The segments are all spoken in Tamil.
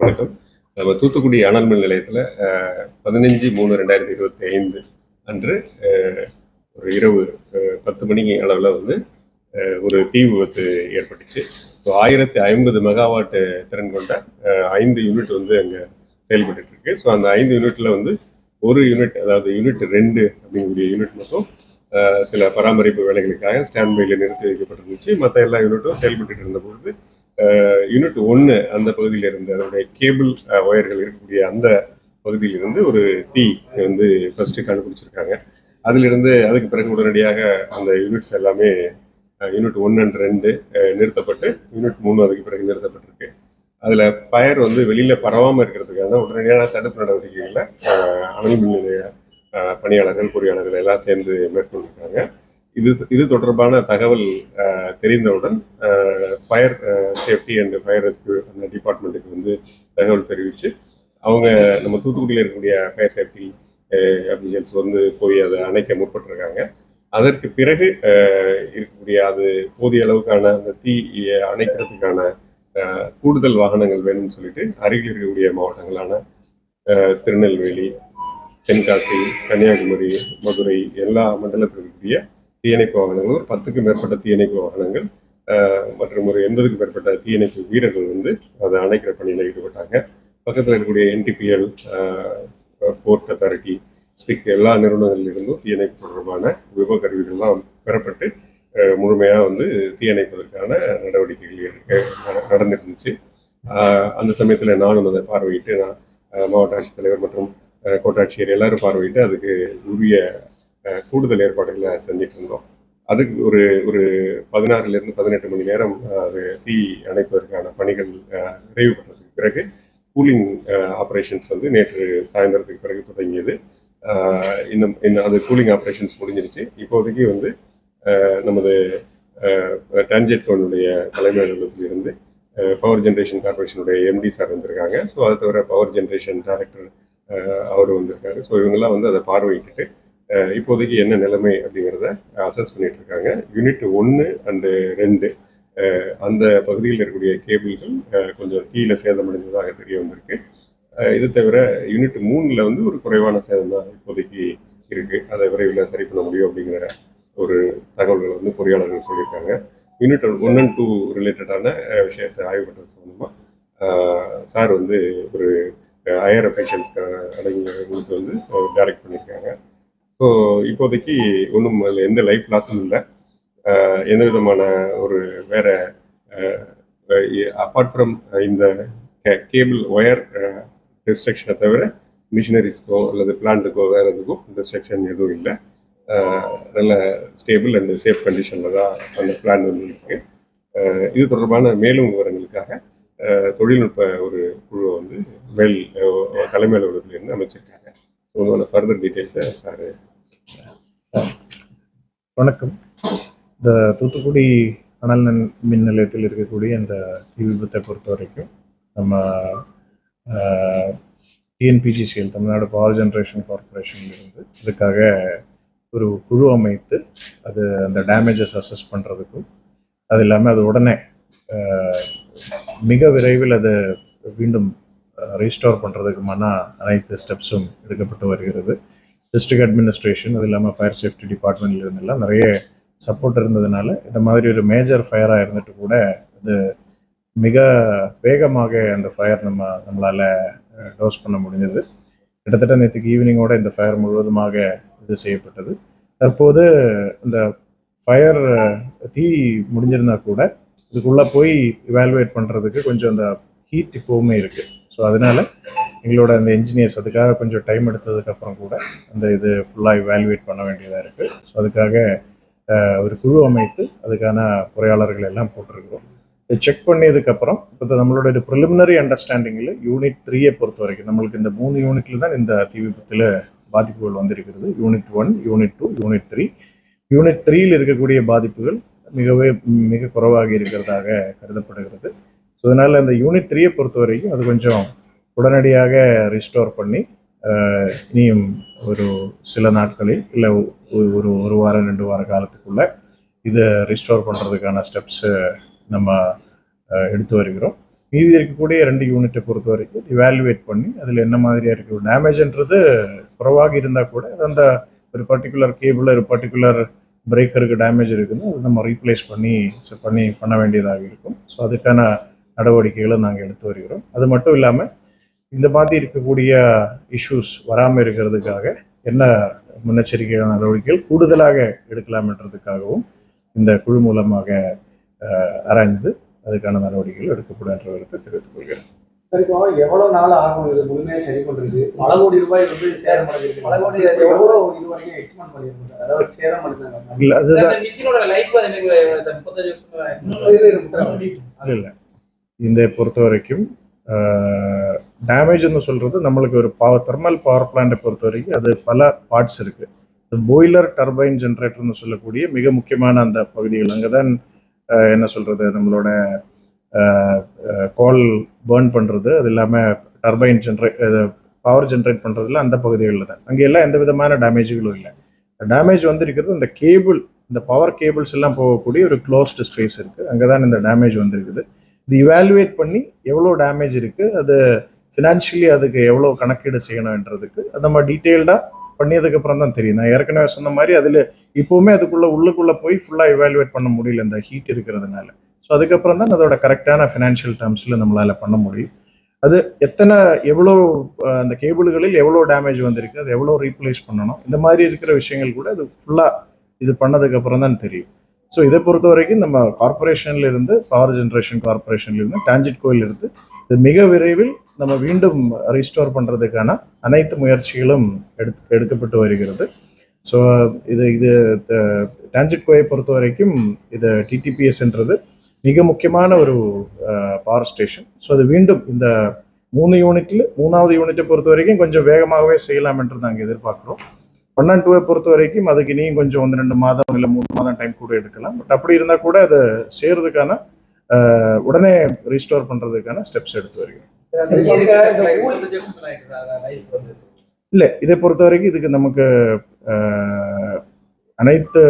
வணக்கம். நம்ம தூத்துக்குடி அனல் மின் நிலையத்தில் பதினஞ்சு மூணு ரெண்டாயிரத்தி இருபத்தி ஐந்து அன்று ஒரு இரவு பத்து மணிக்கு அளவில் வந்து ஒரு தீ விபத்து ஏற்பட்டுச்சு. ஸோ ஆயிரத்தி ஐம்பது மெகாவாட்டு திறன் கொண்ட அஹ், ஐந்து யூனிட் வந்து அங்கே செயல்பட்டு இருக்கு. ஸோ அந்த ஐந்து யூனிட்ல வந்து ஒரு யூனிட் அதாவது யூனிட் ரெண்டு அப்படிங்கக்கூடிய யூனிட் மட்டும் சில பராமரிப்பு வேலைகளுக்காக ஸ்டாண்ட் பையில் நிறுத்தி வைக்கப்பட்டிருந்துச்சு. மற்ற எல்லா யூனிட்டும் செயல்பட்டு இருந்த பொழுது யூனிட் ஒன்று அந்த பகுதியில் இருந்து அதனுடைய கேபிள் ஒயர்கள் இருக்கக்கூடிய அந்த பகுதியில் இருந்து ஒரு தீ வந்து ஃபர்ஸ்ட்டு கண்டுபிடிச்சிருக்காங்க. அதிலிருந்து அதுக்கு பிறகு உடனடியாக அந்த யூனிட்ஸ் எல்லாமே யூனிட் ஒன்று அண்ட் ரெண்டு நிறுத்தப்பட்டு யூனிட் மூணு அதுக்கு பிறகு நிறுத்தப்பட்டிருக்கு. அதில் ஃபயர் வந்து வெளியில் பரவாமல் இருக்கிறதுக்கான உடனடியான தடுப்பு நடவடிக்கைகளை அனல் மின் நிலைய பணியாளர்கள் பொறியாளர்கள் எல்லாம் சேர்ந்து மேற்கொண்டிருக்காங்க. இது இது தொடர்பான தகவல் தெரிந்தவுடன் fire safety and fire rescue அந்த டிபார்ட்மெண்ட்டுக்கு வந்து தகவல் தெரிவித்து அவங்க நம்ம தூத்துக்குடியில் இருக்கக்கூடிய ஃபயர் சேஃப்டி அபிஷியல்ஸ் வந்து போய் அதை அணைக்க முற்பட்டிருக்காங்க. அதற்கு பிறகு இருக்கக்கூடிய அது போதிய அளவுக்கான அந்த தீ அணைக்கிறதுக்கான கூடுதல் வாகனங்கள் வேணும்னு சொல்லிட்டு அருகில் இருக்கக்கூடிய மாவட்டங்களான திருநெல்வேலி தென்காசி கன்னியாகுமரி மதுரை எல்லா மண்டலத்தில் இருக்கக்கூடிய தீயணைப்பு வாகனங்கள் ஒரு பத்துக்கும் மேற்பட்ட தீயணைப்பு வாகனங்கள் மற்றும் ஒரு எண்பதுக்கும் மேற்பட்ட தீயணைப்பு வீரர்கள் வந்து அதை அணைக்கிற பணியில் ஈடுபட்டாங்க. பக்கத்தில் இருக்கக்கூடிய என்டிபிஎல் போர்ட் அத்தாரிட்டி ஸ்பிக் எல்லா நிறுவனங்களிலிருந்தும் தீயணைப்பு தொடர்பான விபகருவிகள்லாம் பெறப்பட்டு முழுமையாக வந்து தீயணைப்பதற்கான நடவடிக்கைகள் எடுக்க நட- நடந்திருந்துச்சு. அந்த சமயத்தில் நானும் அதை பார்வையிட்டு நான் மாவட்ட ஆட்சித்தலைவர் மற்றும் கோட்டாட்சியர் எல்லாரும் பார்வையிட்டு அதுக்கு உரிய கூடுதல் ஏற்பாடுகளை செஞ்சிட்டு இருந்தோம். அதுக்கு ஒரு ஒரு பதினாறுலேருந்து பதினெட்டு மணி நேரம் அது தீ அணைப்பதற்கான பணிகள் நிறைவு பண்ணுறதுக்கு பிறகு கூலிங் ஆப்ரேஷன்ஸ் வந்து நேற்று சாயந்தரத்துக்கு பிறகு தொடங்கியது. இன்னும் இன்னும் அது கூலிங் ஆப்ரேஷன்ஸ் முடிஞ்சிருச்சு. இப்போதைக்கு வந்து நமது டான்ஜெட்கோனுடைய தலைமை அலுவலகத்தில் இருந்து பவர் ஜென்ரேஷன் கார்பரேஷனுடைய எம்டி சார் வந்திருக்காங்க. ஸோ அது தவிர பவர் ஜென்ரேஷன் டைரக்டர் அவர் வந்திருக்காரு. ஸோ இவங்கெல்லாம் வந்து அதை பார்வையிட்டுட்டு இப்போதைக்கு என்ன நிலைமை அப்படிங்கிறத அசஸ் பண்ணிட்டு இருக்காங்க. யூனிட் ஒன்று அண்டு ரெண்டு அந்த பகுதியில் இருக்கக்கூடிய கேபிள்கள் கொஞ்சம் தீயில சேதமடைந்ததாக தெரிய வந்திருக்கு. இது தவிர யூனிட் மூணில் வந்து ஒரு குறைவான சேதம் தான் இப்போதைக்கு இருக்குது அதை விரைவில் சரி பண்ண முடியும் அப்படிங்கிற ஒரு தகவல்கள் வந்து பொறியாளர்கள் சொல்லியிருக்காங்க. யூனிட் ஒன் அண்ட் டூ ரிலேட்டடான விஷயத்தை ஆய்வு பண்ணுறது சம்மந்தமாக சார் வந்து ஒரு ஹையர் அஃபீஷியல்ஸ் அடங்கியவங்களுக்கு வந்து டைரக்ட் பண்ணியிருக்காங்க ஸோ இப்போதைக்கு ஒன்றும் அதில் எந்த லைஃப் லாஸும் இல்லை. எந்த விதமான ஒரு வேற அப்பார்ட் ஃப்ரம் இந்த கேபிள் ஒயர் டிஸ்ட்ரக்ஷனை தவிர மிஷினரிஸ்க்கோ அல்லது பிளான்ட்டுக்கோ வேறு எதுக்கும் டிஸ்ட்ரக்ஷன் எதுவும் இல்லை. நல்ல ஸ்டேபிள் அண்ட் சேஃப் கண்டிஷனில் தான் அந்த பிளான் வந்து இருக்குது இது தொடர்பான மேலும் விவரங்களுக்காக தொழில்நுட்ப ஒரு குழுவை வந்து மேல் அஹ், தலைமை அலுவலகத்திலிருந்து அமைச்சிருக்காங்க. உங்களோட ஃபர்தர் டீட்டெயில்ஸை சார் வணக்கம். இந்த தூத்துக்குடி அனல் மின் மின் நிலையத்தில் இருக்கக்கூடிய இந்த தீ விபத்தை பொறுத்த வரைக்கும் நம்ம டிஎன்பிஜிசிஎல் தமிழ்நாடு பவர் ஜென்ரேஷன் கார்பரேஷன்லேருந்து இதுக்காக ஒரு குழு அமைத்து அது அந்த டேமேஜஸ் அசஸ் பண்ணுறதுக்கும் அது இல்லாமல் அது உடனே மிக விரைவில் அது மீண்டும் ரீஸ்டோர் பண்ணுறதுக்குமான அனைத்து ஸ்டெப்ஸும் எடுக்கப்பட்டு வருகிறது. டிஸ்ட்ரிக்ட் அட்மினிஸ்ட்ரேஷன் அது இல்லாமல் ஃபயர் சேஃப்டி டிபார்ட்மெண்ட்ல இருந்தெல்லாம் நிறைய சப்போர்ட் இருந்ததுனால இந்த மாதிரி ஒரு மேஜர் ஃபயராக இருந்துட்டு கூட அது மிக வேகமாக அந்த ஃபயர் நம்ம நம்மளால் டோஸ் பண்ண முடிஞ்சது. கிட்டத்தட்ட நேற்றுக்கு ஈவினிங்கோட இந்த ஃபயர் முழுவதுமாக இது செய்யப்பட்டது. தற்போது இந்த ஃபயர் தீ முடிஞ்சிருந்தா கூட இதுக்குள்ளே போய் இவால்வேட் பண்ணுறதுக்கு கொஞ்சம் அந்த ஹீட் இப்போவுமே இருக்குது ஸோ அதனால எங்களோட அந்த இன்ஜினியர்ஸ் அதுக்காக கொஞ்சம் டைம் எடுத்ததுக்கப்புறம் கூட அந்த இது ஃபுல்லாக இவாலுவேட் பண்ண வேண்டியதாக இருக்குது ஸோ அதுக்காக ஒரு குழு அமைத்து அதுக்கான பொறியாளர்கள் எல்லாம் போட்டிருக்கிறோம். இதை செக் பண்ணியதுக்கப்புறம் இப்போ நம்மளோட இது ப்ரிலிமினரி அண்டர்ஸ்டாண்டிங்கில் யூனிட் த்ரீயை பொறுத்த வரைக்கும் நம்மளுக்கு இந்த மூணு யூனிட்ல தான் இந்த தீ விபத்தில் பாதிப்புகள் வந்திருக்கிறது. Unit one unit two unit three unit த்ரீயில் இருக்கக்கூடிய பாதிப்புகள் மிகவே மிக குறைவாக இருக்கிறதாக கருதப்படுகிறது. ஸோ அதனால் இந்த யூனிட் த்ரீயை பொறுத்த வரைக்கும் அது கொஞ்சம் உடனடியாக ரிஸ்டோர் பண்ணி இனியும் ஒரு சில நாட்களில் இல்லை ஒரு ஒரு வாரம் ரெண்டு வார காலத்துக்குள்ளே இதை ரிஸ்டோர் பண்ணுறதுக்கான ஸ்டெப்ஸு நம்ம எடுத்து வருகிறோம். மீதி இருக்கக்கூடிய ரெண்டு யூனிட்டை பொறுத்த வரைக்கும் இவாலுவேட் பண்ணி அதில் என்ன மாதிரியாக இருக்குது டேமேஜ்ன்றது குறைவாக இருந்தால் கூட அது அந்த ஒரு பர்டிகுலர் கேபிள் ஒரு பர்டிகுலர் பிரேக்கருக்கு டேமேஜ் இருக்குன்னு அது நம்ம ரீப்ளேஸ் பண்ணி பண்ணி பண்ண வேண்டியதாக இருக்கும். ஸோ அதுக்கான நடவடிக்கைகளை நாங்கள் எடுத்து வருகிறோம். அது மட்டும் இல்லாமல் இந்த மாதிரி இருக்கக்கூடிய இஷ்யூஸ் வராமல் இருக்கிறதுக்காக என்ன முன்னெச்சரிக்கை நடவடிக்கைகள் கூடுதலாக எடுக்கலாம்ன்றதுக்காகவும் இந்த குழு மூலமாக ஆராய்ந்து அதுக்கான நடவடிக்கைகள் எடுக்கப்படும் என்ற கருத்தை தெரிவித்துக் கொள்கிறேன். சரி இப்போ எவ்வளவு நாள் ஆகும் இது முழுமையா சரி பண்றது பல கோடி ரூபாய் வந்து சேதம் அடைஞ்சிருக்கு. பல கோடி எவ்வளவு இது வரைக்கும் எக்ஸ்பெண்ட் பண்ணிருக்கு சார் அதாவது சேதம் அடைஞ்சாங்க இல்லை அதுதான் இந்த மிஷினோட லைஃப் எனக்கு சார் முப்பத்தஞ்சு வருஷம் இல்ல இல்ல. இந்த பொறுத்த வரைக்கும் டேமேஜ்னு சொல்கிறது நம்மளுக்கு ஒரு பவர் தெர்மல் பவர் பிளான்ட்டை பொறுத்த வரைக்கும் அது பல பார்ட்ஸ் இருக்குது பாய்லர் டர்பைன் ஜென்ரேட்டர்னு சொல்லக்கூடிய மிக முக்கியமான அந்த பகுதிகள். அங்கே தான் என்ன சொல்கிறது நம்மளோட கோல் பேர்ன் பண்ணுறது அது இல்லாமல் டர்பைன் ஜென்ரேட் பவர் ஜென்ரேட் பண்ணுறதுல அந்த பகுதிகளில் தான். அங்கே எல்லாம் எந்த விதமான டேமேஜுகளும் இல்லை. டேமேஜ் வந்திருக்கிறது இந்த கேபிள் இந்த பவர் கேபிள்ஸ் எல்லாம் போகக்கூடிய ஒரு க்ளோஸ்டு ஸ்பேஸ் இருக்குது அங்கே தான் இந்த டேமேஜ் வந்திருக்குது. இது இவாலுவேட் பண்ணி எவ்வளோ டேமேஜ் இருக்குது அது ஃபினான்ஷியலி அதுக்கு எவ்வளோ கணக்கீடு செய்யணுன்றதுக்கு அது நம்ம டீட்டெயில்டாக பண்ணியதுக்கப்புறம் தான் தெரியும். நான் ஏற்கனவே சொன்ன மாதிரி அதில் இப்போவுமே அதுக்குள்ளே உள்ளுக்குள்ளே போய் ஃபுல்லாக இவாலுவேட் பண்ண முடியல இந்த ஹீட் இருக்கிறதுனால. ஸோ அதுக்கப்புறம் தான் அதோட கரெக்டான ஃபினான்ஷியல் டேர்ம்ஸில் நம்மளால் பண்ண முடியும். அது எத்தனை எவ்வளோ அந்த கேபிள்களில் எவ்வளோ டேமேஜ் வந்திருக்கு அது எவ்வளோ ரீப்ளேஸ் பண்ணணும் இந்த மாதிரி இருக்கிற விஷயங்கள் கூட அது ஃபுல்லாக இது பண்ணதுக்கப்புறம் தான் தெரியும். ஸோ இதை பொறுத்த வரைக்கும் நம்ம கார்பரேஷன்லேருந்து பவர் ஜென்ரேஷன் கார்பரேஷன்லேருந்து டான்ஜிட் கோயில் இருந்து இது மிக விரைவில் நம்ம மீண்டும் ரீஸ்டோர் பண்ணுறதுக்கான அனைத்து முயற்சிகளும் எடுத்து எடுக்கப்பட்டு வருகிறது. ஸோ இது இது டான்ஜிட் கோயை பொறுத்த வரைக்கும் இது டிடிபிஎஸ்ன்றது மிக முக்கியமான ஒரு பவர் ஸ்டேஷன் ஸோ அது மீண்டும் இந்த மூணு யூனிட்ல மூணாவது யூனிட்டை பொறுத்த வரைக்கும் கொஞ்சம் வேகமாகவே செய்யலாம் என்று நாங்கள் எதிர்பார்க்குறோம். ஒன் அண்ட் டூவை பொறுத்த வரைக்கும் அதுக்கு இனியும் கொஞ்சம் ஒன்று ரெண்டு மாதம் இல்லை மூணு மாதம் டைம் கூட எடுக்கலாம். பட் அப்படி இருந்தால் கூட அதை செய்கிறதுக்கான உடனே ரீஸ்டோர் பண்ணுறதுக்கான ஸ்டெப்ஸ் எடுத்து வருகிறோம். இல்லை இதை பொறுத்த வரைக்கும் இதுக்கு நமக்கு அனைத்து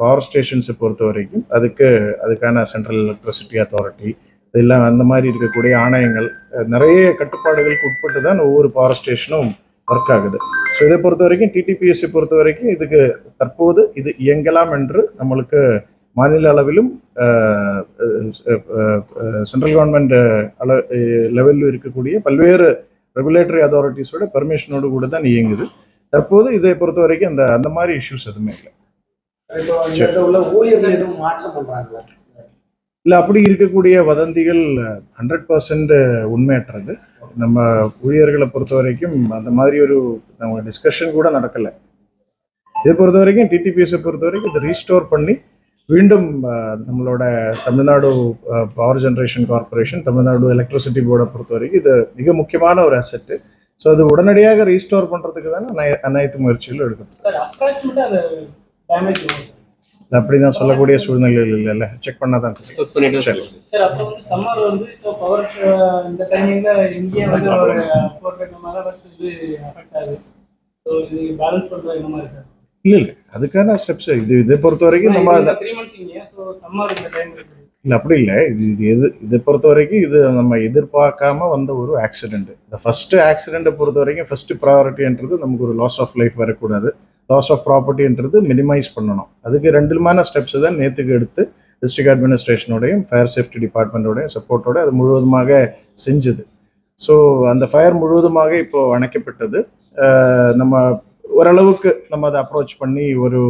பவர் ஸ்டேஷன்ஸை பொறுத்த வரைக்கும் அதுக்கு அதுக்கான சென்ட்ரல் எலக்ட்ரிசிட்டி அத்தாரிட்டி இதெல்லாம் அந்த மாதிரி இருக்கக்கூடிய ஆணையங்கள் நிறைய கட்டுப்பாடுகளுக்கு உட்பட்டு தான் ஒவ்வொரு பவர் ஸ்டேஷனும் ஒர்க் ஆகுது. ஸோ இதை பொறுத்த வரைக்கும் டிடிபிஎஸ்சி பொறுத்த வரைக்கும் இதுக்கு தற்போது இது இயங்கலாம் என்று நம்மளுக்கு மாநில அளவிலும் சென்ட்ரல் கவர்மெண்ட் அள லெவலில் இருக்கக்கூடிய பல்வேறு ரெகுலேட்டரி அத்தாரிட்டிஸோட பெர்மிஷனோடு கூட தான் இயங்குது. தற்போது இதை பொறுத்த வரைக்கும் அந்த அந்த மாதிரி இஷ்யூஸ் எதுவுமே இல்லை. இல்லை அப்படி இருக்கக்கூடிய வதந்திகள் ஹண்ட்ரட் பர்சன்ட் உண்மையற்றது. நம்ம ஊழியர்களை பொறுத்த வரைக்கும் அந்த மாதிரி ஒரு நம்ம டிஸ்கஷன் கூட நடக்கலை. இதை பொறுத்த வரைக்கும் டிடிபிஎஸை பொறுத்த வரைக்கும் இதை ரீஸ்டோர் பண்ணி மீண்டும் நம்மளோட Tamil Nadu power generation corporation Tamil Nadu electricity போர்டை பொறுத்த வரைக்கும் இது மிக முக்கியமான ஒரு அசெட்டு ஸோ அது உடனடியாக ரீஸ்டோர் பண்ணுறதுக்கு தானே அனை- அனைத்து முயற்சிகளும் எடுக்கணும் அப்படி தான் சொல்லக்கூடிய சூழ்நிலைகள் இல்லைல்ல. செக் பண்ணால் தான் சரி. சொல்லுங்க. சார் அப்போ வந்து சம்மர் வந்து ஸோ பவர் இந்த டைமிங்ல இங்கேயே வந்து ஒரு ஃபோர் ஃபைவ் மேலே வந்து அஃபெக்ட் ஆகுது. ஸோ இது பேலன்ஸ் பண்ணுறது என்ன மாதிரி சார் இல்லை இல்லை. அதுக்கான ஸ்டெப்ஸ் இது இதை பொறுத்த வரைக்கும் நம்ம த்ரீ மந்த்ஸ் இங்கே ஸோ சம்மர் இந்த டைம் இருக்குது. இல்லை அப்படி இல்லை. இது இது எது இதை பொறுத்த வரைக்கும் இது நம்ம எதிர்பார்க்காம வந்த ஒரு ஆக்சிடென்ட் இந்த ஃபர்ஸ்ட் ஆக்சிடெண்ட்டை பொறுத்த வரைக்கும் ஃபர்ஸ்ட் ப்ரையாரிட்டின்றது நமக்கு ஒரு லாஸ் ஆஃப் லைஃப் வரக்கூடாது. லாஸ் ஆஃப் ப்ராப்பர்ட்டின்றது மினிமைஸ் பண்ணணும். அதுக்கு ரெண்டுமான ஸ்டெப்ஸ் தான் நேற்றுக்கு எடுத்து டிஸ்ட்ரிக்ட் அட்மினிஸ்ட்ரேஷனோடையும் ஃபயர் சேஃப்டி டிபார்ட்மெண்ட்டோடையும் சப்போர்ட்டோட அது முழுவதுமாக செஞ்சது. ஸோ அந்த ஃபயர் முழுவதுமாக இப்போது அணைக்கப்பட்டது. நம்ம ஓரளவுக்கு நம்ம அதை அப்ரோச் பண்ணி ஒரு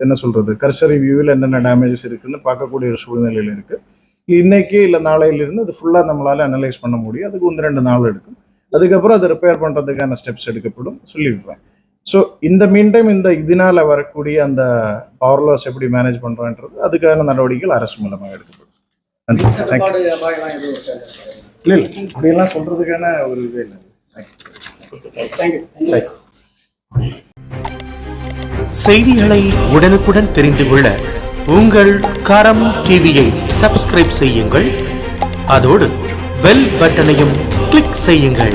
என்ன சொல்கிறது கர்சரி வியூவில் என்னென்ன டேமேஜஸ் இருக்குதுன்னு பார்க்கக்கூடிய ஒரு சூழ்நிலையில் இருக்குது இன்னைக்கு இல்லை நாளையிலிருந்து அது ஃபுல்லாக நம்மளால் அனலைஸ் பண்ண முடியும். அதுக்கு ஒன்று ரெண்டு நாள் எடுக்கும். அதுக்கப்புறம் அதை ரிப்பேர் பண்ணுறதுக்கான ஸ்டெப்ஸ் எடுக்கப்படும். சொல்லிவிடுவேன் ஸோ இந்த மீன் டைம் இந்த இதனால வரக்கூடிய அந்த பவர் லாஸ் எப்படி மேனேஜ் பண்ணுறோன்றது அதுக்கான நடவடிக்கைகள் அரசு மூலமாக எடுக்கப்படும். நன்றி. தேங்க்யூ இல்லை. இல்லை அப்படியெல்லாம் சொல்றதுக்கான ஒரு இது இல்லை. தேங்க்யூ செய்திகளை உடனுக்குடன் தெரிந்து கொள்ள உங்கள் கரம் டிவியை சப்ஸ்கிரைப் செய்யுங்கள். அதோடு பெல் பட்டனையும் கிளிக் செய்யுங்கள்.